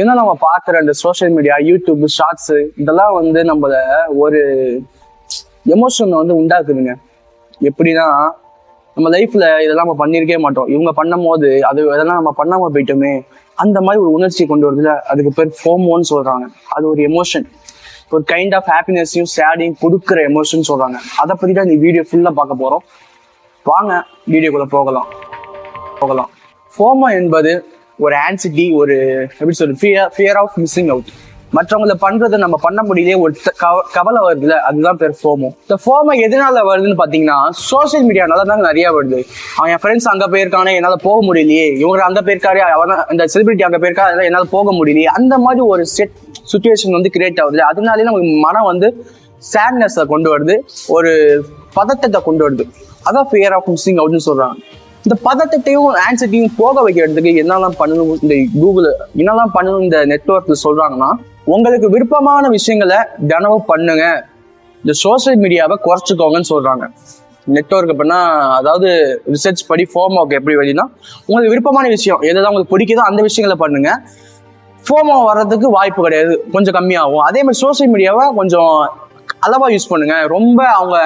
ஏன்னா நம்ம பார்க்குற இந்த சோஷியல் மீடியா யூடியூப் ஷார்ட்ஸு இதெல்லாம் வந்து நம்மள ஒரு எமோஷனை வந்து உண்டாக்குதுங்க. எப்படின்னா நம்ம லைஃப்ல இதெல்லாம் நம்ம பண்ணியிருக்கவே மாட்டோம். இவங்க பண்ணும் போது அது இதெல்லாம் நம்ம பண்ணாம போயிட்டோமே அந்த மாதிரி ஒரு உணர்ச்சி கொண்டு வருதுல அதுக்கு பேர் ஃபோமோன்னு சொல்றாங்க. அது ஒரு எமோஷன் ஒரு கைண்ட் ஆஃப் ஹாப்பினஸையும் சேடையும் கொடுக்குற எமோஷன் சொல்றாங்க. அதை பத்தி தான் இந்த வீடியோ ஃபுல்லா பார்க்க போறோம். வாங்க வீடியோக்குள்ள போகலாம். போகலாம். ஃபோமோ என்பது ஒரு ஆன்சிட்டி ஒரு எப்படி சொல்றது fear fear of missing out மற்றவங்கள பண்றதை நம்ம பண்ண முடியலையே ஒரு கவலை வருதுல அதுதான் பேர் ஃபோமோ இந்த ஃபோமோ எதனால வருதுன்னு பாத்தீங்கன்னா சோஷியல் மீடியானால தாங்க நிறைய வருது. அவன் என் ஃப்ரெண்ட்ஸ் அங்க போயிருக்கானே என்னால போக முடியலையே. இவங்க அங்க போயிருக்காரு அவன் இந்த செலிபிரிட்டி அங்க போயிருக்கா அதெல்லாம் என்னால போக முடியலையே. அந்த மாதிரி ஒரு செட் சுச்சுவேஷன் வந்து கிரியேட் ஆகுது. அதனாலே நமக்கு மனம் வந்து சேட்னஸை கொண்டு வருது. ஒரு பதட்டத்தை கொண்டு வருது. அதான் ஃபியர் ஆஃப் மிஸ்ஸிங் அவுட்னு சொல்றாங்க. இந்த பதட்டத்தையும் ஆன்சைட்டியும் போக வைக்கிறதுக்கு என்னெல்லாம் பண்ணணும் இந்த கூகுள் என்னெல்லாம் பண்ணணும் இந்த நெட்ஒர்க்ல சொல்றாங்கன்னா உங்களுக்கு விருப்பமான விஷயங்களை தினமும் பண்ணுங்க. இந்த சோஷியல் மீடியாவை குறைச்சிக்கோங்கன்னு சொல்றாங்க. நெட்ஒர்க் அப்படின்னா அதாவது ரிசர்ச் படி ஒர்க் எப்படி வழின்னா உங்களுக்கு விருப்பமான விஷயம் எதாவது உங்களுக்கு பிடிக்குதோ அந்த விஷயங்களை பண்ணுங்க. ஃபோமோ வர்றதுக்கு வாய்ப்பு கிடையாது கொஞ்சம் கம்மியாகும். அதே மாதிரி சோஷியல் மீடியாவை கொஞ்சம் அளவாக யூஸ் பண்ணுங்க. ரொம்ப அவங்க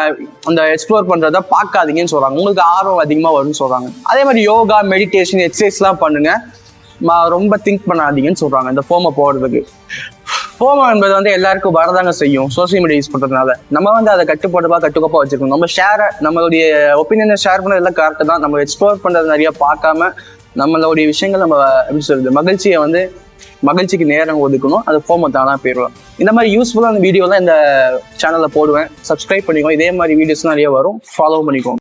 அந்த எக்ஸ்ப்ளோர் பண்ணுறத பார்க்காதீங்கன்னு சொல்கிறாங்க உங்களுக்கு ஆர்வம் அதிகமாக வரும்னு சொல்கிறாங்க அதே மாதிரி யோகா மெடிடேஷன் எக்ஸசைஸ்லாம் பண்ணுங்க. ம- ரொம்ப திங்க் பண்ணாதீங்கன்னு சொல்கிறாங்க இந்த ஃபோமை போடுறதுக்கு. ஃபோமோ என்பது வந்து எல்லாருக்கும் வரதாங்க செய்யும். சோஷியல் மீடியா யூஸ் பண்ணுறதுனால நம்ம வந்து அதை கட்டுப்பாடுவா கட்டுக்கோப்பாக வச்சுக்கணும் நம்ம ஷேரை நம்மளுடைய ஒப்பீனியனை ஷேர் பண்ணது எல்லாம் கரெக்ட் தான். நம்ம எக்ஸ்ப்ளோர் பண்ணுறது நிறைய பார்க்காம நம்மளுடைய விஷயங்கள் நம்ம எப்படி சொல்றது மகிழ்ச்சியை வந்து மகிழ்ச்சிக்கு நேரம் ஒதுக்கணும். அது ஃபோமோ தானா போயிடலாம் இந்த மாதிரி யூஸ்ஃபுல்லான வீடியோலாம் இந்த சேனலில் போடுவேன். சப்ஸ்கிரைப் பண்ணிக்கோ இதே மாதிரி வீடியோஸ் நிறைய வரும். ஃபாலோ பண்ணிக்கோங்க.